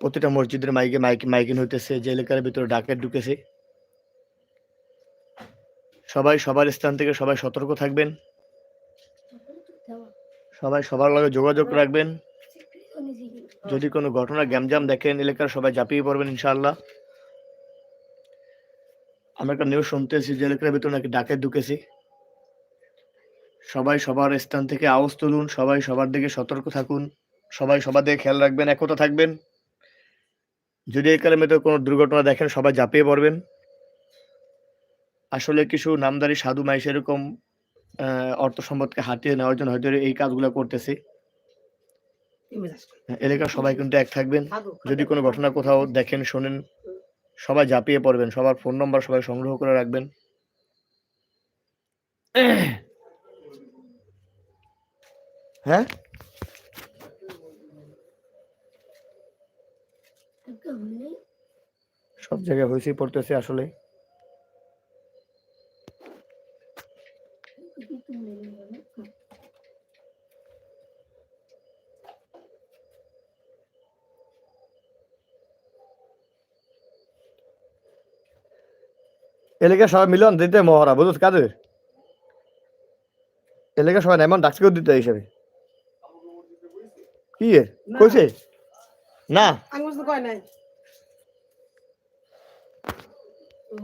প্রতিটা মসজিদের মাইকে মাইক মাইকিং হইতেছে, যে এলাকার ভিতরে ডাকাত ঢুকেছে। সবাই সবার স্থান থেকে সবাই সতর্ক থাকবেন। সবাই সবার লগে যোগাযোগ রাখবেন। যদি কোনো ঘটনা গ্যামজাম দেখেন, এলাকার সবাই ঝাঁপিয়ে পড়বেন ইনশাল্লাহ আমরা একটা নিউজ শুনতেছি যে এলাকার ভিতরে নাকি ডাকাত ঢুকেছে। সবাই সবার স্থান থেকে আওয়াজ তুলুন, সবাই সবার দিকে সতর্ক থাকুন, সবাই সবার দিকে খেয়াল রাখবেন, একতা থাকবেন। যদি এই কারণে কোনো দুর্ঘটনা দেখেন সবাই ঝাঁপিয়ে পড়বেন। আসলে কিছু নামদারি সাধু মাইস এরকম আহ, অর্থ সম্পদকে হাতিয়ে নেওয়ার জন্য হয়তো এই কাজগুলো করতেছে। এলাকার সবাই কিন্তু এক থাকবেন। যদি কোনো ঘটনা কোথাও দেখেন শোনেন সবাই ঝাঁপিয়ে পড়বেন। সবার ফোন নম্বর সবাই সংগ্রহ করে রাখবেন। হ্যাঁ? সব জায়গায় হয়েছেই পড়তেছে আসলে। এলাকা সবাই মিলন দিতে মহড়া বুঝছ কাদের এলাকা সবাই এমন ডাকছে করে দিতে হিসাবে। কি কইছে? না। আমি বুঝতে কয় নাই। তো